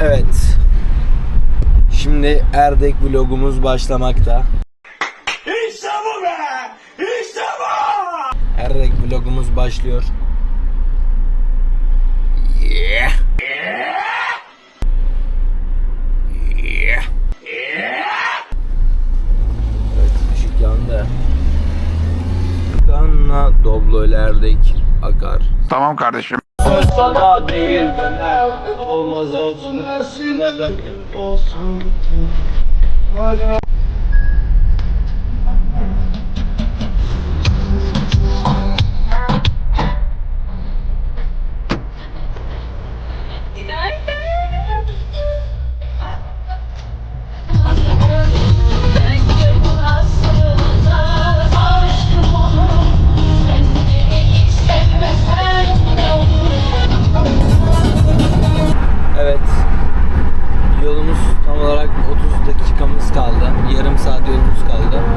Evet. Şimdi Erdek vlogumuz başlamakta. İşte bu be! İşte bu! Erdek vlogumuz başlıyor. Yeah. Yeah. Evet, ışık yandı. Kanla Doblo ile Erdek akar. Tamam kardeşim. Söz sana değil döner. Olmaz olsun. Nesine olsun. Evet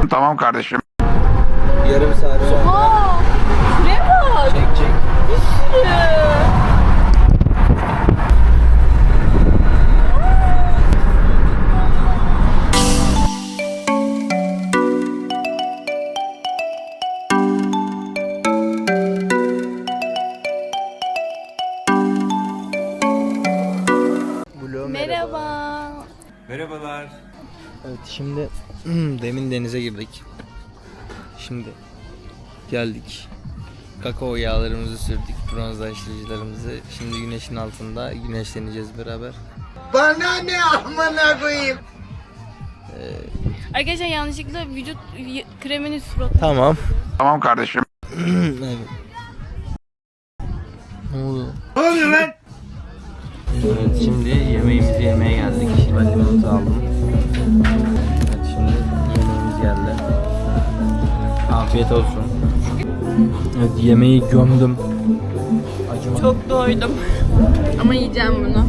Tamam kardeşim. Yarım saat sonra Aa, şuraya bak. çek çek Bir sürü. Merhaba. Evet şimdi demin denize girdik. Şimdi geldik. Kakao yağlarımızı sürdük, bronzlaştırıcılarımızı. Şimdi güneşin altında güneşleneceğiz beraber. Arkadaşlar yanlışlıkla vücut kremini suratına Tamam. Tamam kardeşim. evet. Ne oldu? Ne oluyor lan? Evet şimdi yemeğimizi yemeye geldik. Ben limonata aldım. Evet şimdi yemeğimiz geldi. Afiyet olsun. Evet yemeği gömdüm. Acıma. Çok doydum. Ama yiyeceğim bunu.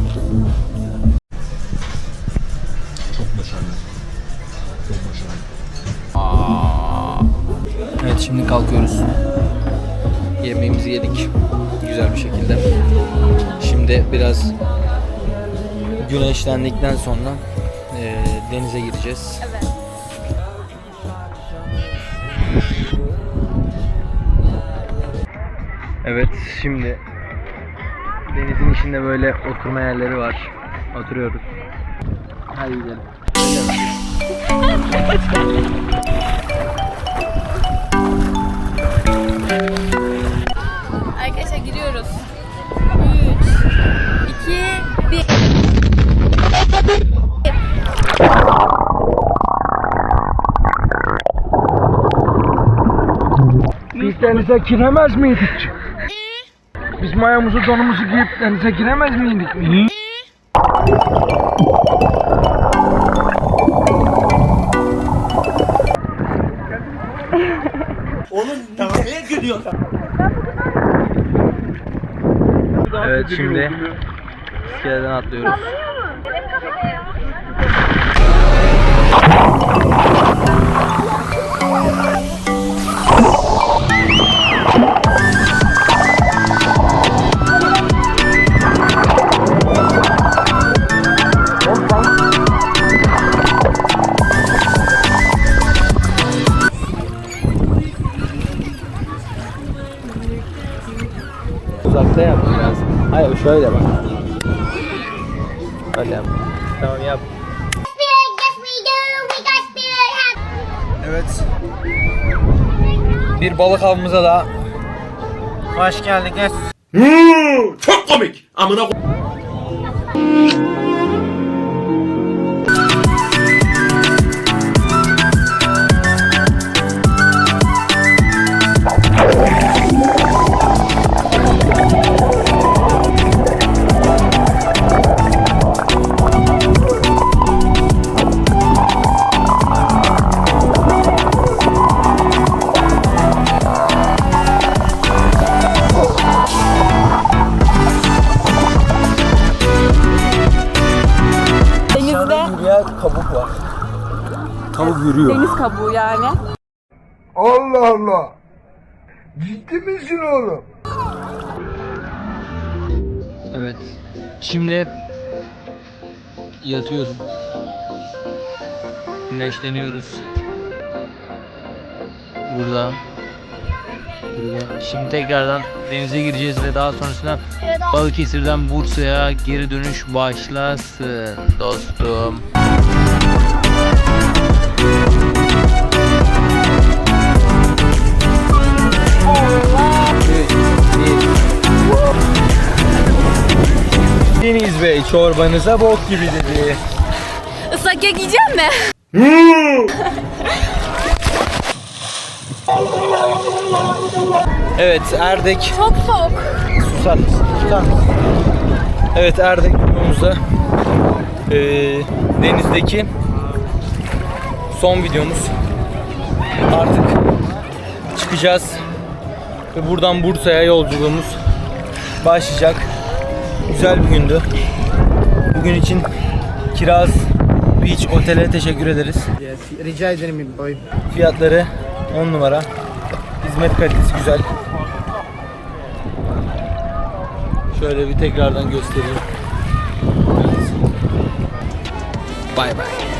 Evet şimdi kalkıyoruz. Yemeğimizi yedik. Güzel bir şekilde. Şimdi biraz güneşlendikten sonra denize gireceğiz. Evet. Evet şimdi denizin içinde böyle oturma yerleri var. Oturuyoruz. Hadi gidelim. Arkadaşlar giriyoruz. 3 2 1 Biz denize giremez miydik? Biz mayamızı donumuzu giyip denize giremez miydik? Evet şimdi iskeleden atlıyoruz. Uzakta yap biraz. Hayır şöyle bak. Öyle yap. Tamam yap. Evet. Bir balık avımıza da hoş geldiniz. Çok komik. Amına Tavuk yürüyor. deniz kabuğu yani. Allah Allah. Ciddi misin oğlum? Evet. Şimdi yatıyorum. Güneşleniyoruz. Burada. Burada. Şimdi tekrardan denize gireceğiz ve daha sonrasında Balıkesir'den Bursa'ya geri dönüş başlasın dostum. Deniz Bey çorbanıza bok gibi dedi. Islak kek yiyecek mi? Evet Erdek Çok soğuk. susar mısın? Susar mısın? Evet Erdek videomuzda eee, denizdeki son videomuz. Artık çıkacağız ve buradan Bursa'ya yolculuğumuz başlayacak. Güzel bir gündü. Bugün için Kiraz Beach Otel'e teşekkür ederiz. Rica ederim boy. Fiyatları 10 numara. Hizmet kalitesi güzel. Şöyle bir tekrardan göstereyim. Bay bay.